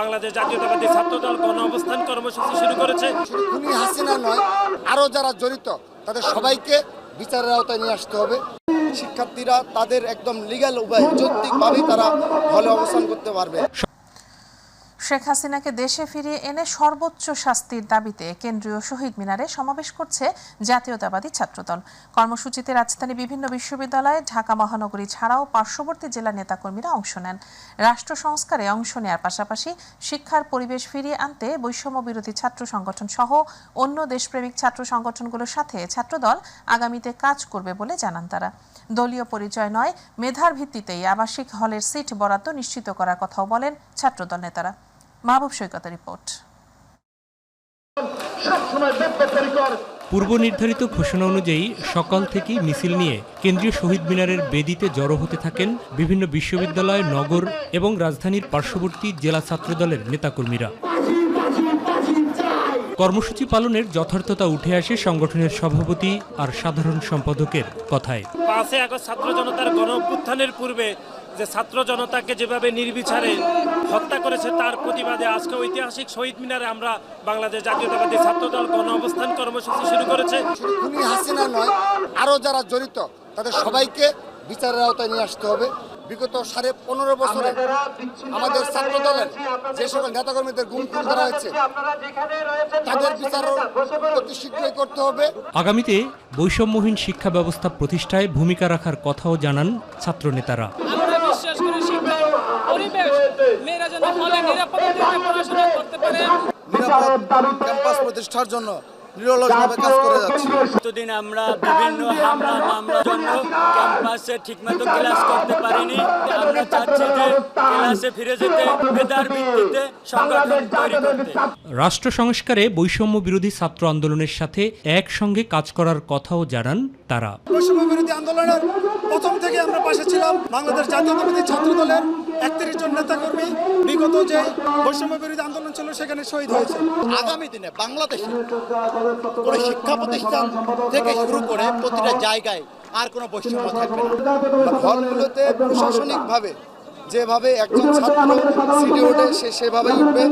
বাংলাদেশ জাতীয়তাবাদী ছাত্রদল গণ অবস্থান কর্মসূচি শুরু করেছে। খুনি হাসিনা নয় আরও যারা জড়িত, তাদের সবাইকে বিচারের আওতায় নিয়ে আসতে হবে। শিক্ষার্থীরা তাদের একদম লিগ্যাল উপায় যৌক্তিকভাবে তারা হলে অবস্থান করতে পারবে। শেখ হাসিনাকে দেশে ফিরিয়ে এনে সর্বোচ্চ শাস্তির দাবিতে কেন্দ্রীয় শহীদ মিনারে সমাবেশ করছে জাতীয়তাবাদী ছাত্রদল। কর্মসূচিতে রাজধানী বিভিন্ন বিশ্ববিদ্যালয়ে, ঢাকা মহানগরী ছাড়াও পার্শ্ববর্তী জেলা নেতাকর্মীরা অংশ নেন। রাষ্ট্র সংস্কারে অংশ নেওয়ার পাশাপাশি শিক্ষার পরিবেশ ফিরিয়ে আনতে বৈষম্য বিরোধী ছাত্র সংগঠন সহ অন্য দেশপ্রেমিক ছাত্র সংগঠনগুলোর সাথে ছাত্রদল আগামীতে কাজ করবে বলে জানান তারা। দলীয় পরিচয় নয়, মেধার ভিত্তিতেই আবাসিক হলের সিট বরাদ্দ নিশ্চিত করার কথাও বলেন ছাত্রদল নেতারা। মাহবুব সৈকতের রিপোর্ট। পূর্ব নির্ধারিত ঘোষণা অনুযায়ী সকাল থেকেই মিছিল নিয়ে কেন্দ্রীয় শহীদ মিনারের বেদিতে জড়ো হতে থাকেন বিভিন্ন বিশ্ববিদ্যালয় নগর এবং রাজধানীর পার্শ্ববর্তী জেলা ছাত্রদলের নেতাকর্মীরা। কর্মসূচি পালনের যথার্থতা উঠে আসে সংগঠনের সভাপতি আর সাধারণ সম্পাদকের কথায়। পাঁচই আগস্ট ছাত্র জনতার গণ অভ্যুত্থানের পূর্বে যে ছাত্র জনতাকে যেভাবে নির্বিচারে হত্যা করেছে তার প্রতিবাদে আজকে ঐতিহাসিক শহীদ মিনারে আমরা বাংলাদেশ জাতীয়তাবাদী ছাত্রদল গণ অবস্থান কর্মসূচি শুরু করেছে। খুনি হাসিনা নয় আরও যারা জড়িত তাদের সবাইকে বিচারের আওতায় নিয়ে আসতে হবে। বিগত সাড়ে পনেরো বছরে আমাদের ছাত্র দলের যে সকল নেতাকর্মীদের গুম খুন করা হয়েছে তাদের বিচার অতি শীঘ্রই করতে হবে। আগামীতে বৈষম্যহীন শিক্ষা ব্যবস্থা প্রতিষ্ঠায় ভূমিকা রাখার কথাও জানান ছাত্রনেতারা। আমরা বিশ্বাস করি শিক্ষার পরিবেশ মেয়েরা যেন হলে নিরাপদে পড়াশোনা করতে পারে। ক্যাম্পাস প্রতিষ্ঠার জন্য নিরলসভাবে কাজ করে যাচ্ছি। এতদিন আমরা বিভিন্ন হামলা মামলার জন্য ক্যাম্পাসে ঠিকমতো ক্লাস করতে পারিনি। আমরা চাচ্ছি যে ক্লাসে ফিরে যেতে মেধার ভিত্তিতে সংগঠন তৈরি করতে। রাষ্ট্র সংস্কারে বৈষম্য বিরোধী ছাত্র আন্দোলনের সাথে একসঙ্গে কাজ করার কথাও জানান তারা। বৈষম্য বিরোধী আন্দোলনের প্রথম থেকে আমরা পাশে ছিলাম। বাংলাদেশ জাতীয়তাবাদী ছাত্র দলের একত্রিশ জন নেতাকর্মী বিগত যে বৈষম্য বিরোধী আন্দোলন ছিল সেখানে শহীদ হয়েছে। আগামী দিনে বাংলাদেশে কোনো শিক্ষা প্রতিষ্ঠান থেকে শুরু করে প্রতিটা জায়গায় আর কোনো বৈষম্য থাকবে না। হলগুলোতে প্রশাসনিকভাবে যেভাবে একজন ছাত্র সিটে ওঠে সে সেভাবেই উঠবে।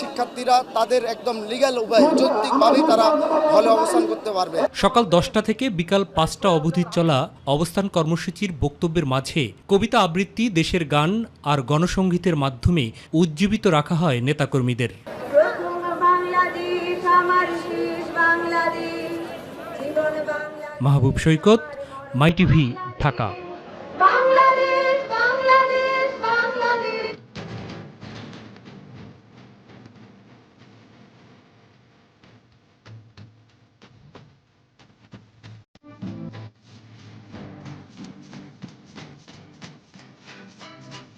শিক্ষার্থীরা তাদের একদম লিগ্যাল উপায় যৌক্তিকভাবেই তারা হলে অবস্থান করতে পারবে। সকাল দশটা থেকে বিকাল পাঁচটা অবধি চলা অবস্থান কর্মসূচির বক্তব্যের মাঝে কবিতা আবৃত্তি দেশের গান আর গণসংগীতের মাধ্যমে উজ্জীবিত রাখা হয় নেতাকর্মীদের। Mahbub Saikat my TV Dhaka.